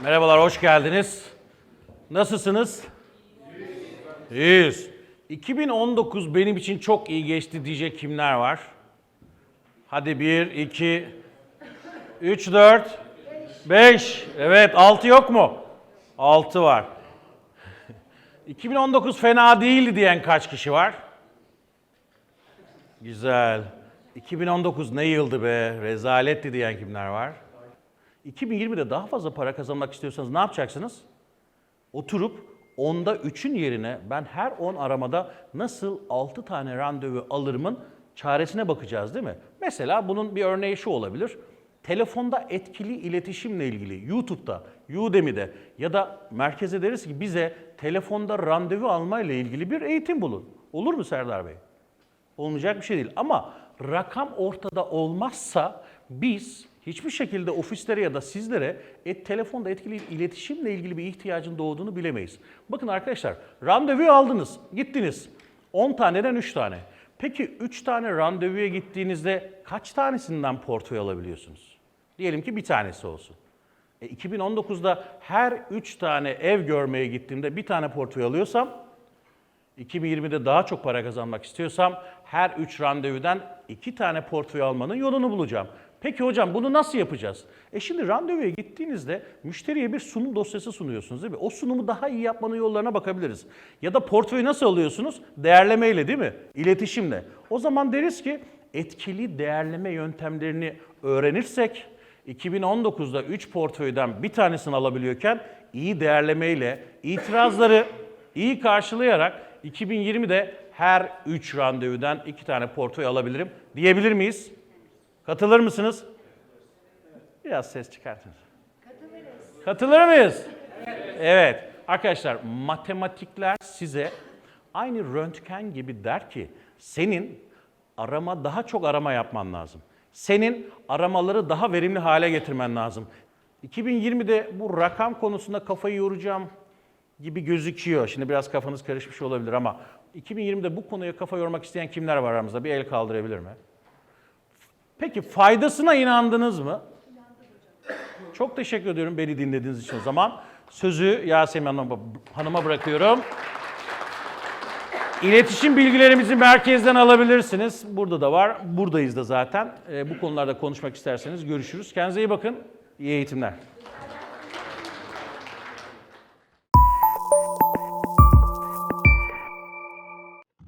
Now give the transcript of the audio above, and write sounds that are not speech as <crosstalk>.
Merhabalar, hoş geldiniz. Nasılsınız? İyiyiz. 2019 benim için çok iyi geçti diyecek kimler var? Hadi 1, 2, 3, 4, 5. Evet, 6 yok mu? 6 var. <laughs> 2019 fena değildi diyen kaç kişi var? Güzel. 2019 ne yıldı be? Rezaletti diyen kimler var? 2020'de daha fazla para kazanmak istiyorsanız ne yapacaksınız? Oturup onda 3'ün yerine ben her 10 aramada nasıl 6 tane randevu alırımın çaresine bakacağız değil mi? Mesela bunun bir örneği şu olabilir. Telefonda etkili iletişimle ilgili YouTube'da, Udemy'de ya da merkeze deriz ki bize telefonda randevu almayla ilgili bir eğitim bulun. Olur mu Serdar Bey? Olmayacak bir şey değil. Ama rakam ortada olmazsa biz hiçbir şekilde ofislere ya da sizlere et, telefonda etkili iletişimle ilgili bir ihtiyacın doğduğunu bilemeyiz. Bakın arkadaşlar randevu aldınız, gittiniz. 10 taneden 3 tane. Peki 3 tane randevuya gittiğinizde kaç tanesinden portföy alabiliyorsunuz? Diyelim ki bir tanesi olsun. E, 2019'da her 3 tane ev görmeye gittiğimde bir tane portföy alıyorsam 2020'de daha çok para kazanmak istiyorsam her 3 randevudan 2 tane portföy almanın yolunu bulacağım. Peki hocam bunu nasıl yapacağız? E şimdi randevuya gittiğinizde müşteriye bir sunum dosyası sunuyorsunuz değil mi? O sunumu daha iyi yapmanın yollarına bakabiliriz. Ya da portföyü nasıl alıyorsunuz? Değerlemeyle değil mi? İletişimle. O zaman deriz ki etkili değerleme yöntemlerini öğrenirsek 2019'da 3 portföyden bir tanesini alabiliyorken iyi değerlemeyle itirazları iyi karşılayarak 2020'de her 3 randevudan 2 tane portföy alabilirim diyebilir miyiz? Katılır mısınız? Biraz ses çıkartınız. Katılırız. Katılır mıyız? Evet. Arkadaşlar matematikler size aynı röntgen gibi der ki senin arama daha çok arama yapman lazım. Senin aramaları daha verimli hale getirmen lazım. 2020'de bu rakam konusunda kafayı yoracağım gibi gözüküyor. Şimdi biraz kafanız karışmış olabilir ama 2020'de bu konuya kafa yormak isteyen kimler var aramızda? Bir el kaldırabilir mi? Peki faydasına inandınız mı? Çok teşekkür ediyorum beni dinlediğiniz için o zaman. Sözü Yasemin Hanım'a, bırakıyorum. İletişim bilgilerimizi merkezden alabilirsiniz. Burada da var. Buradayız da zaten. Ee, bu konularda konuşmak isterseniz görüşürüz. Kendinize iyi bakın. İyi eğitimler.